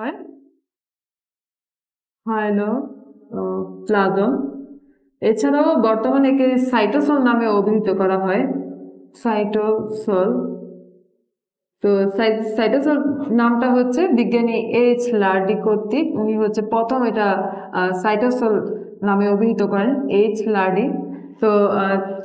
হয়? Hyaloplasm. এছাড়াও বর্তমানে একে সাইটোসল নামে অভিহিত করা হয়। সাইটোসল। তো সাই- সাইটোসল নামটা হচ্ছে বিজ্ঞানী এইচ লার্ডি কর্তৃক। উনি হচ্ছে প্রথম এটা সাইটোসল নামে অভিহিত করেন, এইচ লার্ডি। তো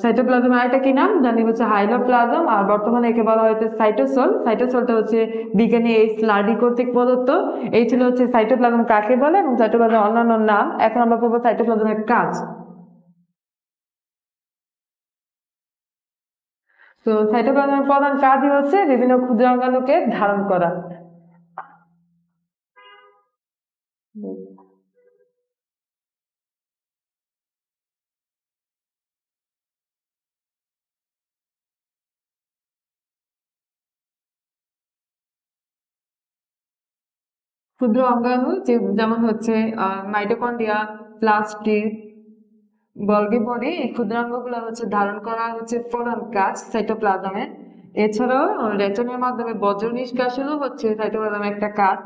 সাইটোপ্লাজম আরেকটা কি নাম? জানি হচ্ছে হাইলোপ্লাজম আর বর্তমানে একে বলা হয়েছে সাইটোসল সাইটোসলটা হচ্ছে বিজ্ঞানী এইচ লার্ডি কর্তৃক প্রদত্ত। এই ছিল হচ্ছে সাইটোপ্লাজম কাকে বলে এবং সাইটোপ্লাজম অন্যান্য নাম। এখন আমরা পড়ব সাইটোপ্লাজমের কাজ। তো সাইটোপ্লাজমের প্রধান কাজই হচ্ছে বিভিন্ন ক্ষুদ্রাঙ্গাণুকে ধারণ করা। ক্ষুদ্র অঙ্গাণু যেমন হচ্ছে মাইটোকন্ডিয়া প্লাস্টিক বর্গে পরে এই ক্ষুদ্রাঙ্গগুলো হচ্ছে ধারণ করা হচ্ছে প্রধান কাজ সাইটোপ্লাজমের এছাড়াও, রেচনের মাধ্যমে বজ্র নিষ্কাশনও হচ্ছে সাইটোপ্লাজমের একটা কাজ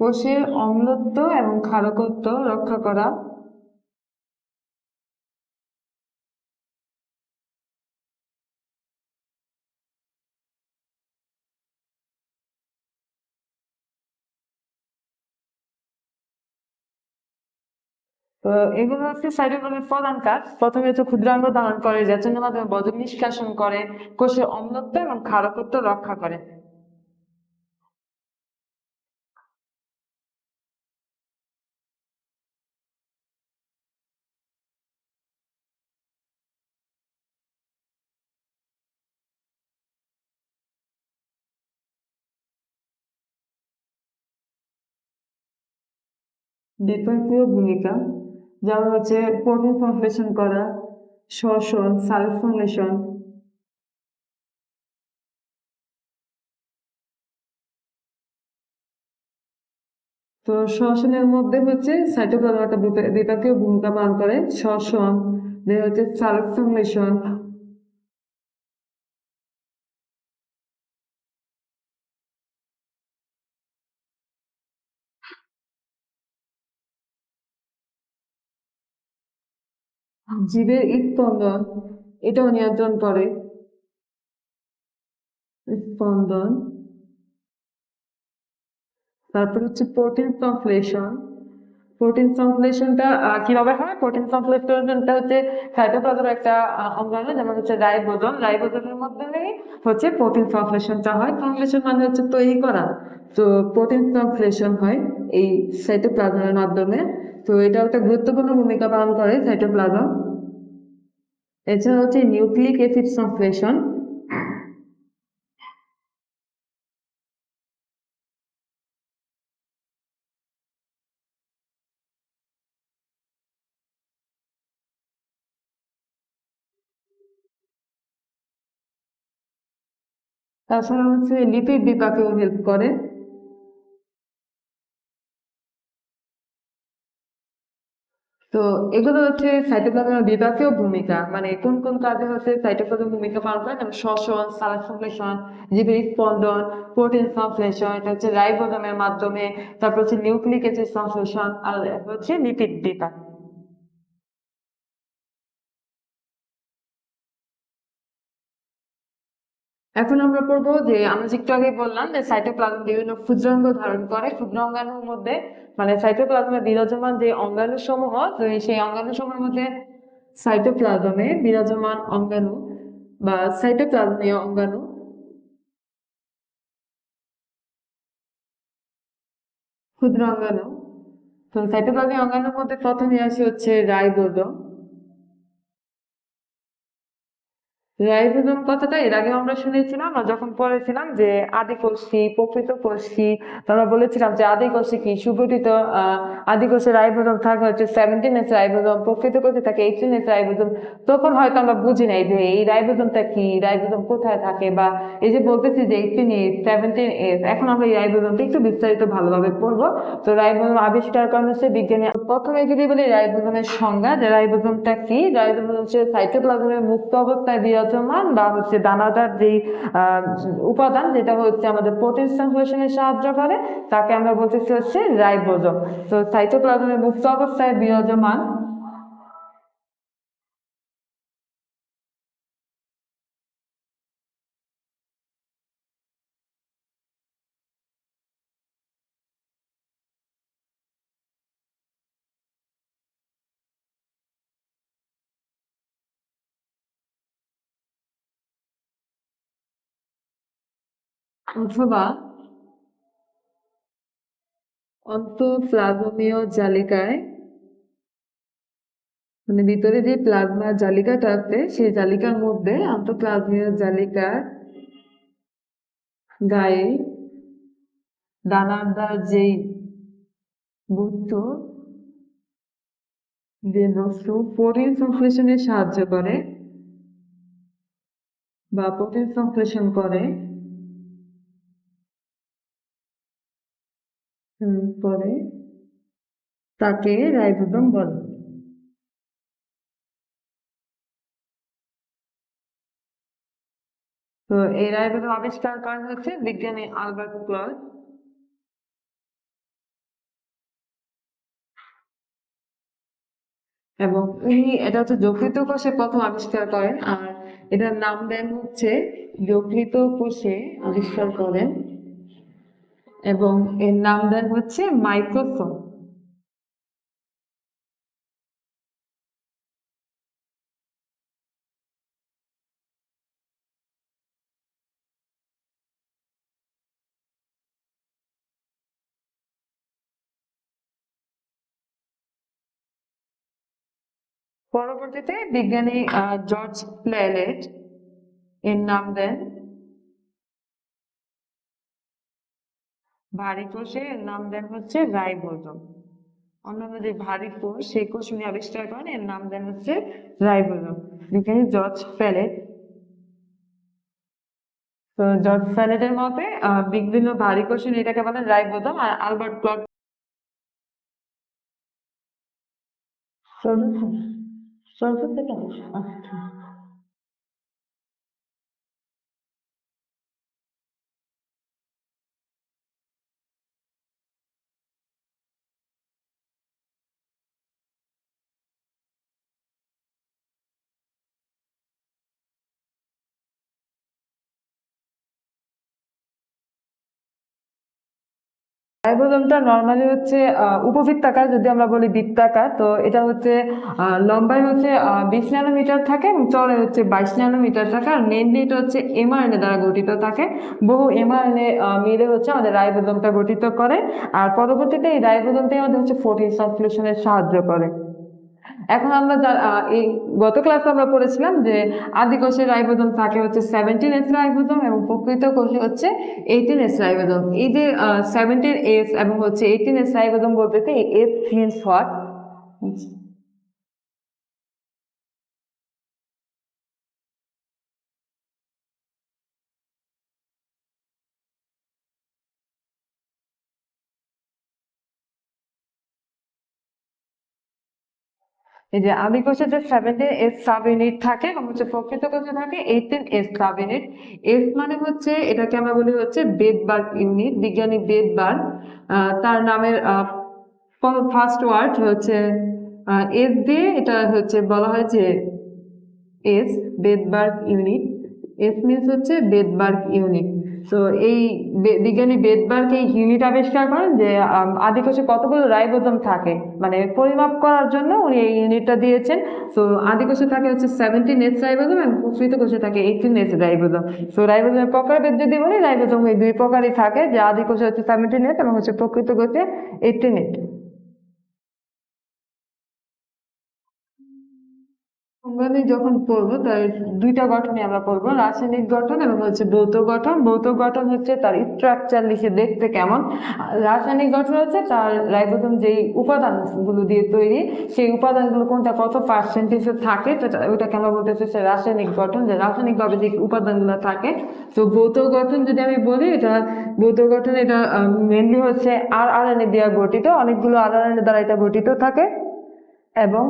কোষের অম্লত্ব এবং ক্ষারকত্ব রক্ষা করা। তো এগুলো হচ্ছে সাইটোপ্লাজমের প্রধান কাজ। প্রথমে হচ্ছে ক্ষুদ্রাঙ্গ ধারণ করে রেচনের মাধ্যমে বজ্র নিষ্কাশন করে, কোষের অম্লত্ব এবং ক্ষারকত্ব রক্ষা করে। বিপাকীয় ভূমিকা, যেমন হচ্ছে প্রোটিন সংশ্লেষণ করা, শ্বসন সালফ সংশ্লেষণ তো শ্বসনের মধ্যে হচ্ছে সাইটোপ্লাজম বিপাকীয় ভূমিকা পালন করে। শ্বসন হচ্ছে সালফ সংশ্লেষণ জীবের স্পন্দন এটাও নিয়ন্ত্রণ করে। স্পন্দন। তারপর হচ্ছে প্রোটিন সংশ্লেষণ প্রোটিন সংশ্লেষণটা কীভাবে হয়? প্রোটিন সংশ্লেষণটা হচ্ছে সাইটোপ্লাজমের একটা আহ, অঙ্গাণু যেমন হচ্ছে রাইবোজোম। রাইবোজোমের মাধ্যমে হচ্ছে প্রোটিন সংশ্লেষণটা হয়। সংশ্লেষণ মানে হচ্ছে তৈরি করা। তো প্রোটিন সংশ্লেষণ হয় এই সাইটোপ্লাজমের মাধ্যমে। তো এটা একটা গুরুত্বপূর্ণ ভূমিকা পালন করে সাইটোপ্লাজম এছাড়া হচ্ছে নিউক্লিক অ্যাসিড সংশ্লেষণ তাছাড়া হচ্ছে লিপিড বিপাকেও হেল্প করে। তো এগুলো হচ্ছে সাইটোপ্লাজমের বিপাকীয় ভূমিকা। মানে কোন কোন কাজে হচ্ছে সাইটোপ্লাজম ভূমিকা পালন করে? যেমন শ্বসন সালাদ সংশ্লেষণ জীবের স্পন্দন প্রোটিন সংশ্লেষণ, এটা হচ্ছে রাইবোজোমের মাধ্যমে, তারপর হচ্ছে নিউক্লিক অ্যাসিড সংশ্লেষণ, আর হচ্ছে লিপিড বিপাক। এখন আমরা পড়ব যে আমরা একটু আগে বললাম যে সাইটোপ্লাজম বিভিন্ন ক্ষুদ্রাঙ্গ ধারণ করে ক্ষুদ্র অঙ্গাণুর মধ্যে মানে সাইটোপ্লাজমে বিরাজমান যে অঙ্গাণু সমূহ সেই অঙ্গাণু সমূহের মধ্যে সাইটোপ্লাজমে বিরাজমান অঙ্গাণু বা সাইটোপ্লাজমীয় অঙ্গাণু ক্ষুদ্র অঙ্গাণু তো সাইটোপ্লাজমীয় অঙ্গাণুর মধ্যে প্রথমে আসি হচ্ছে রাইবোজোম। রাইবোজোম কথাটা এর আগে আমরা শুনেছিলাম আর যখন পড়েছিলাম যে আদিকোষী প্রকৃত কোষী আমরা বলেছিলাম যে আদিকোষী কি? সুগঠিত আদিকোষে রাইবোজোম থাকে হচ্ছে সেভেন্টিন এস রাইবোজোম প্রকৃত কোষে থাকে এইটিন এস রাইবোজোম। তখন হয়তো আমরা বুঝি নাই যে এই রাইবোজোমটা কি? রাইবোজোম কোথায় থাকে? বা এই যে বলতেছি যে এইটিন এস সেভেন্টিন এস এখন আমরা এই রাইবোজোমটা একটু বিস্তারিত ভালোভাবে পড়ব। তো রাইবোজোম আবিষ্কার করেন হচ্ছে বিজ্ঞানী প্রথমে যদি বলি রাইবোজোমের সংজ্ঞা, যে রাইবোজোমটা কি? রাইবোজোম হচ্ছে সাইটোপ্লাজমের মুক্ত অবস্থায় বিরাজমান বা হচ্ছে দানাদার যেই উপাদান যেটা হচ্ছে আমাদের প্রোটিন সংশ্লেষণে সাহায্য করে, তাকে আমরা বলতেছি হচ্ছে রাইবোজম। তো সাইটোপ্লাজমের মুক্ত অবস্থায় বিরাজমান অথবা অন্তঃপ্লাজমীয় জালিকায় মানে ভিতরে যে প্লাজমা জালিকাটা আছে, সেই জালিকার মধ্যে অন্তঃপ্লাজমীয় জালিকার গায়ে দানাদার যেই বস্তু যে বস্তু প্রোটিন সংশ্লেষণে সাহায্য করে বা প্রোটিন সংশ্লেষণ করে করে তাকে রাইবোজোম বলে। তো এই রাইবোজোম আবিষ্কার করা হচ্ছে বিজ্ঞানী আলবার্ট ক্লজ এবং উনি, এটা হচ্ছে যকৃত কোষে প্রথম আবিষ্কার করেন, আর এটার নাম দেন হচ্ছে যকৃত কোষে আবিষ্কার করেন এবং এর নাম দেন হচ্ছে মাইক্রোসোম পরবর্তীতে বিজ্ঞানী জর্জ প্ল্যানেট এর নাম দেন ভারী কোষের নাম দেন হচ্ছে রাইবোজোম অন্যান্য যে ভারী কোষ সেই কোষ উনি আবিষ্কার করেন এর নাম দেন হচ্ছে রাইবোজোম বিজ্ঞানী জর্জ প্যালেট তো জর্জ প্যালেটের মতে বিভিন্ন ভারী কোষ এটাকে বলে রাইবোজোম আর আলবার্ট ক্লড সর্বোচ্চ থেকে রাইবোজোমটা নর্মালি হচ্ছে উপবৃত্তাকার যদি আমরা বলি বৃত্তাকার, তো এটা হচ্ছে লম্বায় হচ্ছে বিশ ন্যানোমিটার থাকে এবং চড়ে হচ্ছে বাইশ ন্যানোমিটার থাকে আর মেনলি এটা হচ্ছে এমআরএনএ দ্বারা গঠিত থাকে। বহু এমআরএনএ মিলে হচ্ছে আমাদের রাইবোজোমটা গঠিত করে। আর পরবর্তীতে এই রাইবোজোমটাই আমাদের হচ্ছে ফোটিন সার্কুলেশনের সাহায্য করে। এখন আমরা এই গত ক্লাসে আমরা পড়েছিলাম যে আদি কোষের রাইবোজম থাকে হচ্ছে সেভেন্টিন এস রাইবোজম এবং প্রকৃত কোষে হচ্ছে এইটিন এস রাইবোজম। এই যে সেভেন্টিন এস এবং হচ্ছে এইটিন এস রাইবোজম বলতে এস মিনস হোয়াট এই যে আদি কোষে যে সেভেন্টিন এস সাব ইউনিট থাকে হচ্ছে প্রকৃত কোষে থাকে eighteen S subunit S মানে হচ্ছে এটাকে আমরা বলি হচ্ছে বেদবার্গ ইউনিট বিজ্ঞানী বেদবার্গ আহ, তার নামের ফার্স্ট ওয়ার্ড হচ্ছে এস দিয়ে এটা হচ্ছে বলা হয় যে S Svedberg unit S means হচ্ছে বেদবার্গ ইউনিট তো এই বিজ্ঞানী বেদবার্গ এই ইউনিট আবিষ্কার করেন যে আদিকোষে কতগুলো রাইবোজোম থাকে? মানে পরিমাপ করার জন্য উনি এই ইউনিটটা দিয়েছেন। তো আদিকোষে থাকে হচ্ছে সেভেন্টিন এস রাইবোজোম এবং প্রকৃত কোষে থাকে এইটিন এস রাইবোজোম। তো রাইবোজোমের প্রকারভেদ যদি বলি, রাইবোজোম এই দুই প্রকারই থাকে, যে আদিকোষে হচ্ছে সেভেন্টিন এস এবং হচ্ছে প্রকৃত কোষে এইটিন এস মানে যখন পড়ব তার দুইটা গঠনই আমরা পড়ব, রাসায়নিক গঠন এবং হচ্ছে ভৌত গঠন। ভৌত গঠন হচ্ছে তার স্ট্রাকচার লিখে দেখতে কেমন। রাসায়নিক গঠন হচ্ছে তার রাইবোজোম যেই উপাদানগুলো দিয়ে তৈরি, সেই উপাদানগুলো কোনটা কত পার্সেন্টেজে থাকে ওটাকে আমরা বলতেছি হচ্ছে রাসায়নিক গঠন। যে রাসায়নিকভাবে যে উপাদানগুলো থাকে, তো ভৌত গঠন যদি আমি বলি, এটা ভৌত গঠন এটা মেনলি হচ্ছে আর আর এন এ দেওয়া গঠিত। অনেকগুলো আর আর এন দ্বারা এটা গঠিত থাকে। এবং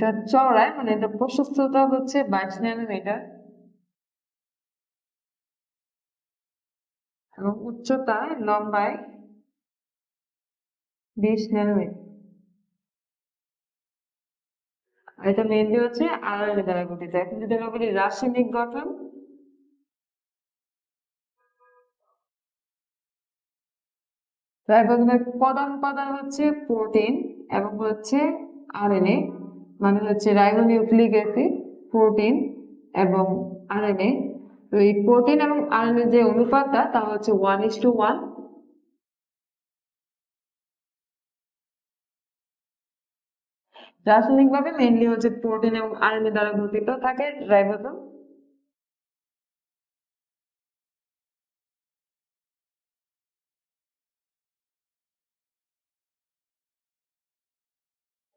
এটা চওড়ায় মানে এটা প্রশস্ততা হচ্ছে বাইশ ন্যানোমিটার। এবং উচ্চতা লম্বায় বিশ ন্যানোমিটার। এটা মেনলি হচ্ছে আড়ালে দ্বারা গঠিত। এখন যদি আমরা বলি রাসায়নিক গঠন প্রধান উপাদান হচ্ছে প্রোটিন এবং হচ্ছে আরএনএ। মানে হচ্ছে রাইবোনিউক্লিক অ্যাসিড প্রোটিন এবং আরএনএ। এই প্রোটিন এবং আরএনএ যে অনুপাতটা, তা হচ্ছে ওয়ান ইস টু ওয়ান রাসায়নিকভাবে মেনলি হচ্ছে প্রোটিন এবং আরএনএ দ্বারা গঠিত থাকে রাইবোজোম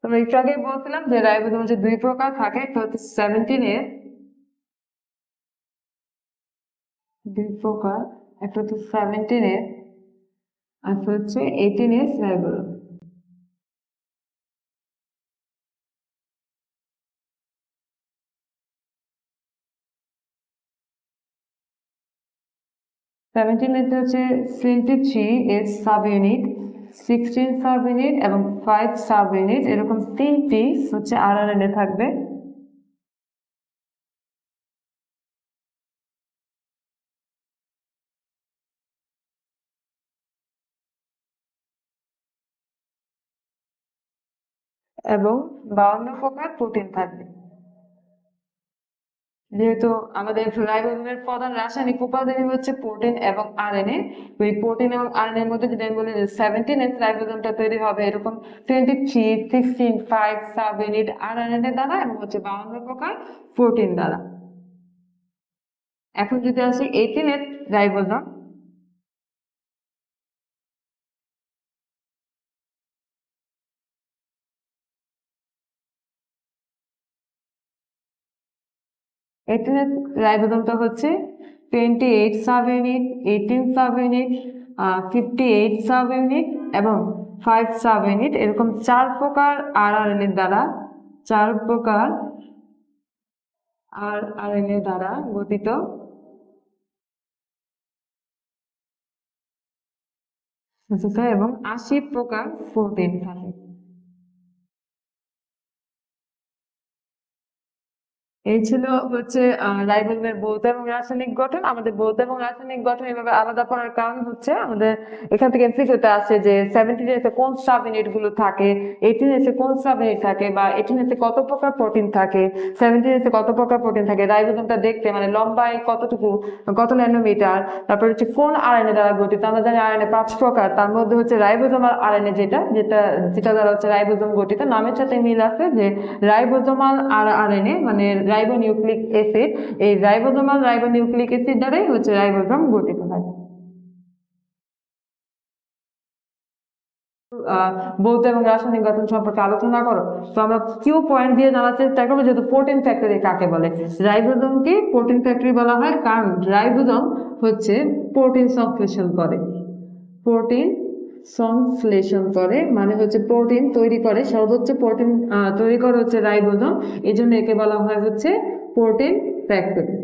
তোমরা একটু আগে বলছিলাম যে রাইবোজোম হচ্ছে দুই প্রকার থাকে, একটা হচ্ছে সেভেন্টিন এ দুই প্রকার, একটা হচ্ছে সেভেন্টিন এ আর হচ্ছে eighteen S ribosome. Seventeen S হচ্ছে twenty three S subunit sixteen subunit এবং ফাইভ সাব ইউনিট এরকম তিনটি হচ্ছে আর আর এনে থাকবে। এবং বাউন্ন প্রকার প্রোটিন থাকবে। যেহেতু আমাদের রাইবোজোমের প্রধান রাসায়নিক উপাদান হচ্ছে প্রোটিন এবং আরএনএ ওই প্রোটিন এবং আরএনএ এর মধ্যে যদি আমি বলি সেভেন্টিন এস রাইবোজোমটা তৈরি হবে, এরকম twenty three sixteen five seven eight RNA দ্বারা এবং হচ্ছে বাউন্ন প্রকার প্রোটিন দ্বারা। এখন যদি আসি এইটিন এস রাইবোজোম এখানে রাইবোজোমটা হচ্ছে twenty eight subunit eighteen subunit fifty eight subunit এবং ফাইভ সাব ইউনিট এরকম চার প্রকার আর আর দ্বারা, চার প্রকার আর আর এর দ্বারা গঠিত এবং আশি প্রকার প্রোটিন থাকে। এই ছিল হচ্ছে রাইবোজোমের ভৌত এবং রাসায়নিক গঠন। আমাদের ভৌত এবং রাসায়নিক গঠন এভাবে আলাদা করার কারণ হচ্ছে আমাদের এখান থেকে এমসিকিউতে আসছে যে সেভেন্টিন এসে কোন সাব ইউনিটগুলো থাকে এইটিন এসে কোন সাব ইউনিট থাকে বা এইটিন এসে কত প্রকার প্রোটিন থাকে সেভেন্টিন এসে কত প্রকার প্রোটিন থাকে, রাইবোজোমটা দেখতে মানে লম্বায় কতটুকু, কত ন্যানোমিটার তারপর হচ্ছে কোন আরএনএ দ্বারা গঠিত, আমরা জানি আরএনএ পাঁচ প্রকার, তার মধ্যে হচ্ছে রাইবোজোম আর আরএনএ যেটা যেটা যেটা দ্বারা হচ্ছে রাইবোজোম গঠিত, নামের সাথে মিল আছে যে রাইবোজোমাল আর আরএনএ মানে রাইবোনিউক্লিক অ্যাসিড এই রাইবোজোমাল রাইবোনিউক্লিক অ্যাসিড দ্বারাই হচ্ছে রাইবোজোম গঠিত হয়। ভৌত এবং রাসায়নিক গঠন সম্পর্কে আলোচনা করো। তো আমরা কিউ পয়েন্ট দিয়ে জানার চেষ্টা করব, যেহেতু প্রোটিন ফ্যাক্টরি কাকে বলে। রাইবোজোমকে প্রোটিন ফ্যাক্টরি বলা হয়, কারণ রাইবোজোম হচ্ছে প্রোটিন সংশ্লেষণ করে। প্রোটিন সংশ্লেষণ করে মানে হচ্ছে প্রোটিন তৈরি করে, সর্বোচ্চ প্রোটিন তৈরি করে হচ্ছে রাইবোজোম। এই জন্য একে বলা হয় হচ্ছে প্রোটিন ফ্যাক্টরি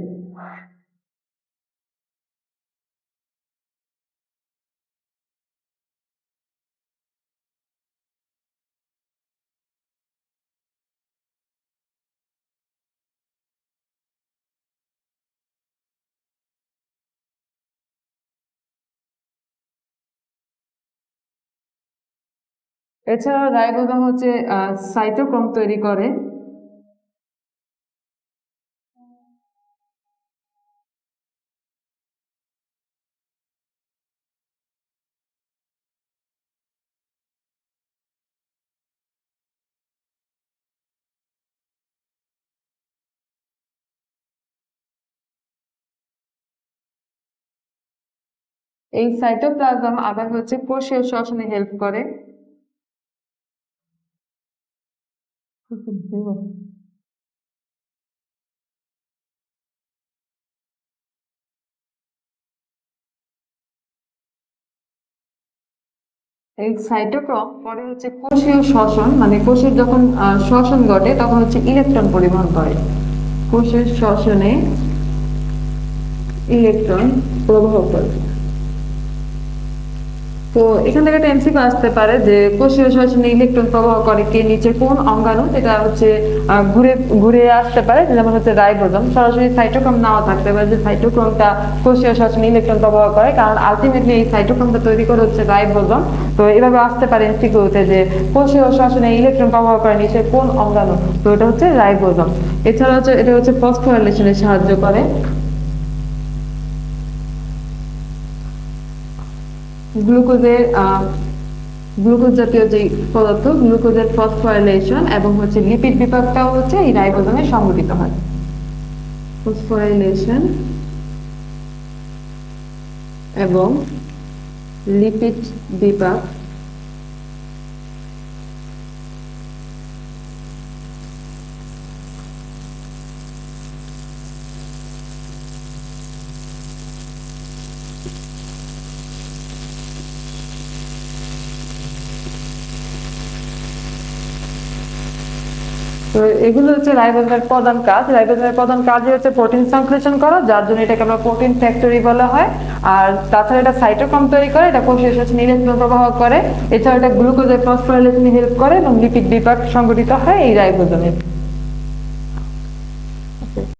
এছাড়া রাইবোজোম হচ্ছে সাইটোক্রোম তৈরি করে। এই সাইটোপ্লাজম আবার হচ্ছে কোষীয় শ্বসনে হেল্প করে। এই সাইটোক্রোম পরে হচ্ছে কোষীয় শ্বসন মানে কোষের যখন শ্বসন ঘটে, তখন হচ্ছে ইলেকট্রন পরিবহন করে। কোষের শ্বসনে ইলেকট্রন প্রবাহ করে। তো এখান থেকে একটা এমসিকিউ আসতে পারে যে কোষীয় শ্বসনে ইলেকট্রন প্রবাহ করে কে নিচে কোন অঙ্গাণু, যেটা হচ্ছে ঘুরে ঘুরে আসতে পারে যেমন হচ্ছে রাইবোজোম। সরাসরি সাইটোক্রোম নাও থাকতে পারে যে সাইটোক্রোমটা কোষীয় শ্বসনে ইলেকট্রন প্রবাহ করে, কারণ আলটিমেটলি এই সাইটোক্রোমটা তৈরি করে হচ্ছে রাইবোজোম। তো এভাবে আসতে পারে এমসিকিউতে যে কোষীয় শ্বসনে ইলেকট্রন প্রবাহ করে নিচে কোন অঙ্গাণু, তো এটা হচ্ছে রাইবোজোম। এছাড়া হচ্ছে, এটা হচ্ছে ফসফোরাইলেশনে সাহায্য করে। গ্লুকোজের গ্লুকোজ জাতীয় যে পদার্থ, গ্লুকোজের ফসফোরাইলেশন এবং হচ্ছে লিপিড বিপাকটাও হচ্ছে এই রাইবোজোমে সংঘটিত হয়। ফসফোরাইলেশন এবং লিপিড বিপাক তো এগুলো হচ্ছে রাইবোজোমের প্রধান কাজ। রাইবোজোমের প্রধান কাজই হচ্ছে প্রোটিন সংশ্লেষণ করা, যার জন্য এটাকে আমরা প্রোটিন ফ্যাক্টরি বলা হয়। আর তাছাড়া এটা সাইটোক্রোম তৈরি করে, এটা কোষের শ্বসনে ইলেকট্রন প্রবাহ করে। এছাড়া এটা গ্লুকোজের ফসফোরাইলেশনে হেল্প করে এবং লিপিড বিপাক সংগঠিত হয় এই রাইবোজোমে